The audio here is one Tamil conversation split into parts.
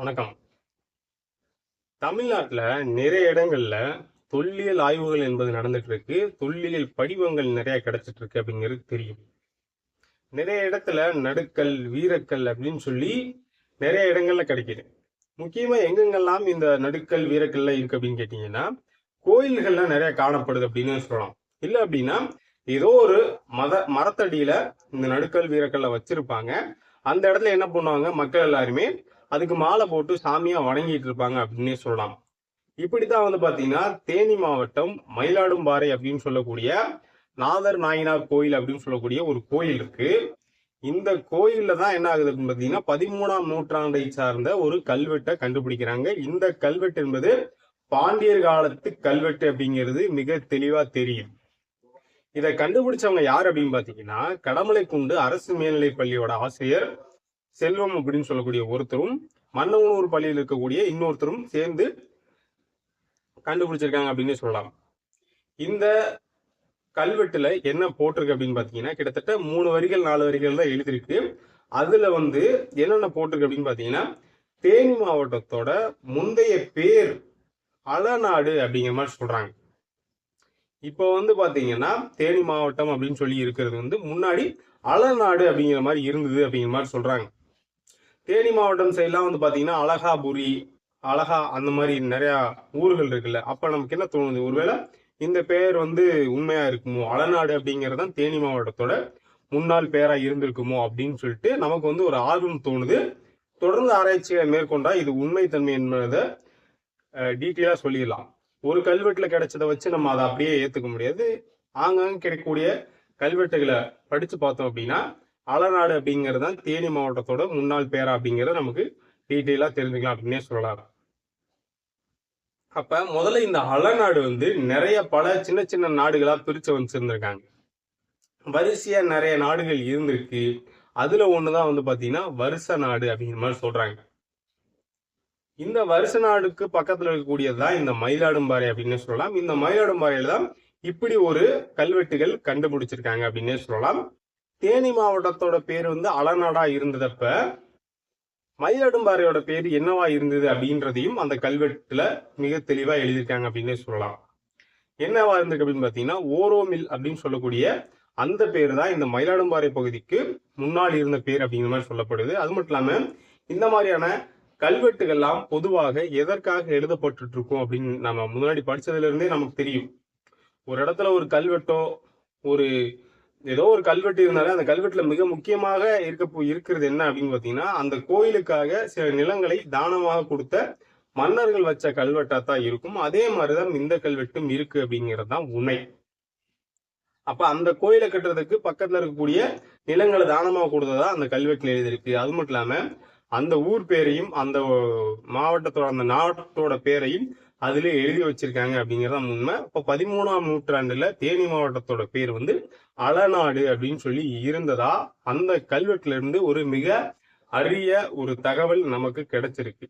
வணக்கம். தமிழ்நாட்டில் நிறைய இடங்கள்ல தொல்லியல் ஆய்வுகள் என்பது நடந்துட்டு இருக்கு தொல்லியல் படிவங்கள் நிறைய கிடைச்சிட்டு இருக்கு அப்படிங்கிறது தெரியும் நிறைய இடத்துல நடுக்கல் வீரக்கல் அப்படின்னு சொல்லி நிறைய இடங்கள்ல கிடைக்குது. முக்கியமா எங்கெங்கெல்லாம் இந்த நடுக்கல் வீரக்கல்ல இருக்கு அப்படின்னு கேட்டீங்கன்னா கோயில்கள்ல நிறைய காணப்படுது அப்படின்னு சொல்லலாம். இல்ல அப்படின்னா ஏதோ ஒரு மத மரத்தடியில இந்த நடுக்கல் வீரக்கல்ல வச்சிருப்பாங்க. அந்த இடத்துல என்ன பண்ணுவாங்க? மக்கள் எல்லாருமே அதுக்கு மாலை போட்டு சாமியா வணங்கிட்டு இருப்பாங்க அப்படின்னே சொல்லலாம். இப்படித்தான் வந்து பாத்தீங்கன்னா தேனி மாவட்டம் மயிலாடும்பாறை அப்படின்னு சொல்லக்கூடிய நாதர் நாயனார் கோயில் அப்படின்னு சொல்லக்கூடிய ஒரு கோயில் இருக்கு. இந்த கோயில்ல தான் என்ன ஆகுது அப்படின்னு பாத்தீங்கன்னா பதிமூணாம் நூற்றாண்டை சார்ந்த ஒரு கல்வெட்டை கண்டுபிடிக்கிறாங்க. இந்த கல்வெட்டு என்பது பாண்டியர் காலத்து கல்வெட்டு அப்படிங்கிறது மிக தெளிவா தெரியும். இதை கண்டுபிடிச்சவங்க யார் அப்படின்னு பாத்தீங்கன்னா கடமலைக்குண்டு அரசு மேல்நிலைப் பள்ளியோட ஆசிரியர் செல்வம் அப்படின்னு சொல்லக்கூடிய ஒருத்தரும் மன்னவனூர் பள்ளியில் இருக்கக்கூடிய இன்னொருத்தரும் சேர்ந்து கண்டுபிடிச்சிருக்காங்க அப்படின்னு சொல்லலாம். இந்த கல்வெட்டுல என்ன போட்டிருக்கு அப்படின்னு பாத்தீங்கன்னா கிட்டத்தட்ட மூணு வரிகள் நாலு வரிகள் தான் எழுதிருக்கு அதுல வந்து என்னென்ன போட்டிருக்கு அப்படின்னு பாத்தீங்கன்னா தேனி மாவட்டத்தோட முந்தைய பேர் அலநாடு அப்படிங்கிற மாதிரி சொல்றாங்க. இப்போ வந்து பாத்தீங்கன்னா தேனி மாவட்டம் அப்படின்னு சொல்லி இருக்கிறது வந்து முன்னாடி அலநாடு அப்படிங்கிற மாதிரி இருந்தது அப்படிங்கிற மாதிரி சொல்றாங்க. தேனி மாவட்டம் சைட்லாம் வந்து பார்த்தீங்கன்னா அழகாபுரி அழகா அந்த மாதிரி நிறையா ஊர்கள் இருக்குல்ல. அப்போ நமக்கு என்ன தோணுது? ஒருவேளை இந்த பெயர் வந்து உண்மையாக இருக்குமோ? அலநாடு அப்படிங்கிறது தான் தேனி மாவட்டத்தோட முன்னாள் பெயராக இருந்திருக்குமோ அப்படின்னு சொல்லிட்டு நமக்கு வந்து ஒரு ஆர்வம் தோணுது. தொடர்ந்து ஆராய்ச்சியை மேற்கொண்டா இது உண்மைத்தன்மை என்பதை டீட்டெயிலாக சொல்லிடலாம். ஒரு கல்வெட்டில் கிடைச்சதை வச்சு நம்ம அதை அப்படியே ஏற்றுக்க முடியாது. ஆங்காங்க கிடைக்கக்கூடிய கல்வெட்டுகளை படித்து பார்த்தோம் அப்படின்னா அலநாடு அப்படிங்கிறது தான் தேனி மாவட்டத்தோட முன்னாள் பேரா அப்படிங்கறத நமக்கு டீட்டெயிலாக தெரிஞ்சுக்கலாம் அப்படின்னே சொல்லலாம். அப்ப முதல்ல இந்த அலநாடு வந்து நிறைய பல சின்ன சின்ன நாடுகளா பிரிச்சு வச்சிருந்திருக்காங்க. வரிசையா நிறைய நாடுகள் இருந்திருக்கு. அதுல ஒண்ணுதான் வந்து பாத்தீங்கன்னா வருஷ நாடு அப்படிங்கிற மாதிரி சொல்றாங்க. இந்த வருஷ நாடுக்கு பக்கத்துல இருக்கக்கூடியதுதான் இந்த மயிலாடும்பாறை அப்படின்னு சொல்லலாம். இந்த மயிலாடும்பாறையில தான் இப்படி ஒரு கல்வெட்டுகள் கண்டுபிடிச்சிருக்காங்க அப்படின்னே சொல்லலாம். தேனி மாவட்டத்தோட பேர் வந்து அலநாடா இருந்ததப்ப மயிலாடும்பாறையோட பேர் என்னவா இருந்தது அப்படின்றதையும் அந்த கல்வெட்டுல மிக தெளிவா எழுதியிருக்காங்க அப்படின்னே சொல்லலாம். என்னவா இருந்திருக்கு அப்படின்னு பாத்தீங்கன்னா ஓரோமில் அப்படின்னு சொல்லக்கூடிய அந்த பேர் தான் இந்த மயிலாடும்பாறை பகுதிக்கு முன்னாடி இருந்த பேர் அப்படிங்கிற மாதிரி சொல்லப்படுது. அது மட்டும் இல்லாம இந்த மாதிரியான கல்வெட்டுகள்லாம் பொதுவாக எதற்காக எழுதப்பட்டு இருக்கும் அப்படின்னு நம்ம முன்னாடி படிச்சதுல இருந்தே நமக்கு தெரியும். ஒரு இடத்துல ஒரு கல்வெட்டோ ஒரு ஏதோ ஒரு கல்வெட்டு இருந்தாலே அந்த கல்வெட்டுல மிக முக்கியமாக இருக்க இருக்கிறது என்ன அப்படின்னு பாத்தீங்கன்னா அந்த கோயிலுக்காக சில நிலங்களை தானமாக கொடுத்த மன்னர்கள் வச்ச கல்வெட்டா தான் இருக்கும். அதே மாதிரிதான் இந்த கல்வெட்டும் இருக்கு அப்படிங்கிறது தான் உண்மை. அப்ப அந்த கோயிலை கட்டுறதுக்கு பக்கத்துல இருக்கக்கூடிய நிலங்களை தானமாக கொடுத்ததா அந்த கல்வெட்டுல எழுதியிருக்கு. அது மட்டும் இல்லாம அந்த ஊர் பேரையும் அந்த மாவட்டத்தோட அந்த நாட்டோட பேரையும் அதுல எழுதி வச்சிருக்காங்க அப்படிங்கறத உண்மை. இப்போ பதிமூணாம் நூற்றாண்டுல தேனி மாவட்டத்தோட பேர் வந்து அலநாடு அப்படின்னு சொல்லி இருந்ததா? அந்த கல்வெட்டுல இருந்து ஒரு மிக அரிய ஒரு தகவல் நமக்கு கிடைச்சிருக்கு.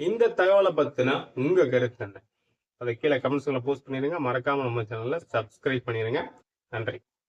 இந்த தகவலை பத்தின உங்க கருத்து என்ன? அதை கீழே கமெண்ட்ஸ்ல போஸ்ட் பண்ணிருங்க. மறக்காம நம்ம சேனல்ல சப்ஸ்கிரைப் பண்ணிருங்க. நன்றி.